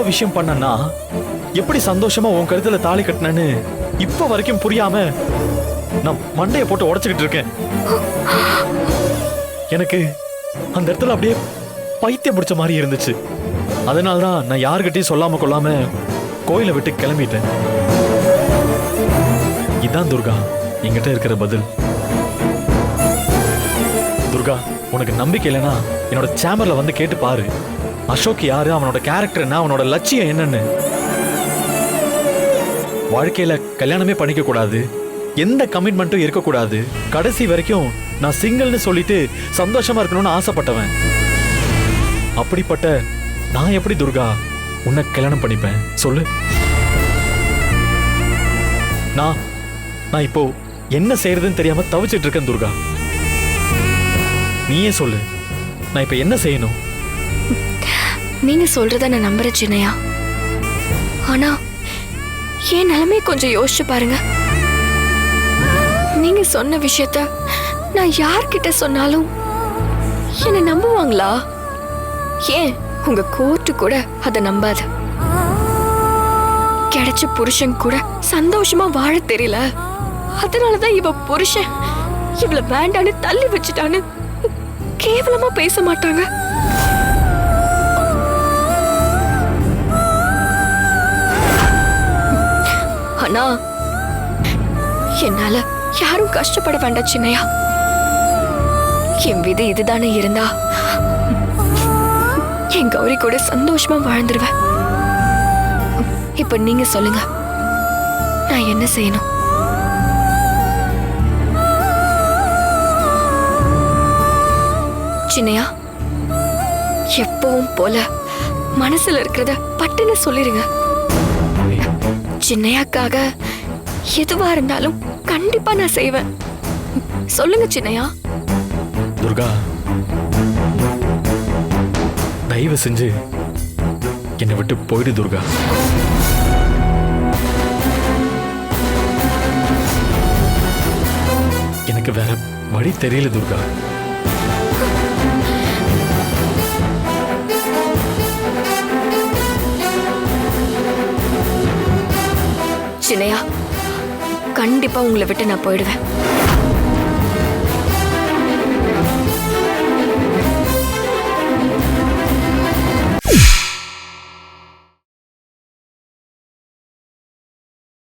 எவ்வளோ விஷயம் பண்ணனா எப்படி சந்தோஷமா உன் கருத்துல தாலி கட்டினேன்னு இப்ப வரைக்கும் புரியாம நான் மண்டைய போட்டு உடைச்சுக்கிட்டு இருக்கேன். எனக்கு அந்த இடத்துல அப்படியே பைத்தியம் பிடிச்ச மாதிரி இருந்துச்சு. அதனால தான் நான் யாருக்கிட்டையும் சொல்லாம கொள்ளாம கோயிலை விட்டு கிளம்பிட்டேன். இதான் துர்கா என்கிட்ட இருக்கிற பதில். துர்கா உனக்கு நம்பிக்கை இல்லைன்னா என்னோட சேம்பர்ல வந்து கேட்டு பாரு. அசோக் யாரு? அவனோட கேரக்டர் என்ன? அவனோட லட்சியம் என்னன்னு? வாழ்க்கையில கல்யாணமே பண்ணிக்க கூடாது. எந்த கமிட்மெண்ட்டும் இருக்கக்கூடாது. கடைசி வரைக்கும் நான் சிங்கிள்னு சொல்லிட்டு சந்தோஷமா இருக்கணும்னு ஆசைப்பட்டவன். அப்படிப்பட்ட நான் எப்படி துர்கா? உன்னை கல்யாணம் பண்ணிப்பேன். சொல்லு. நான் நான் இப்போ என்ன செய்யறதுன்னு தெரியாம தவிச்சிட்டு இருக்கேன் துர்கா. நீயே சொல்லு. நான் இப்ப என்ன செய்யணும்? நீங்க சொல்றத நான் நம்புறேன் சின்னையா. ஆனா என் நிலைமையை கொஞ்சம் யோசிச்சு பாருங்க. நீங்க சொன்ன விஷயத்த நான் யார்கிட்ட சொன்னாலும் என்ன நம்புவாங்களா? ஏன் உங்க கோர்ட்டு கூட அதை நம்பாது? கிடைச்ச புருஷன் கூட சந்தோஷமா வாழ தெரியல. அதனாலதான் இவ புருஷன் இவ்வளவு வேண்டான்னு தள்ளி வச்சுட்டான்னு கேவலமா பேச மாட்டாங்க. ஆனா என்னால யாரும் கஷ்டப்பட வேண்டாம் சின்னையா. என் விதி இதுதானே இருந்தா. என் கௌரி கூட சந்தோஷமா வாழ்ந்துருவேன். இப்ப நீங்க சொல்லுங்க. நான் என்ன செய்யணும்? சின்னையா எப்பவும் போல மனசுல இருக்கிறத பட்டுன்னு சொல்லிருங்க. சின்னையாக்காக எதுவா இருந்தாலும் கண்டிப்பா நான் செய்வேன். சொல்லுங்க சின்னையா. துர்கா தயவு செஞ்சு என்னை விட்டு போயிடு துர்கா. எனக்கு வேற வழி தெரியல துர்கா. சின்னையா? கண்டிப்பா உங்களை விட்டு நான் போயிடுவேன்.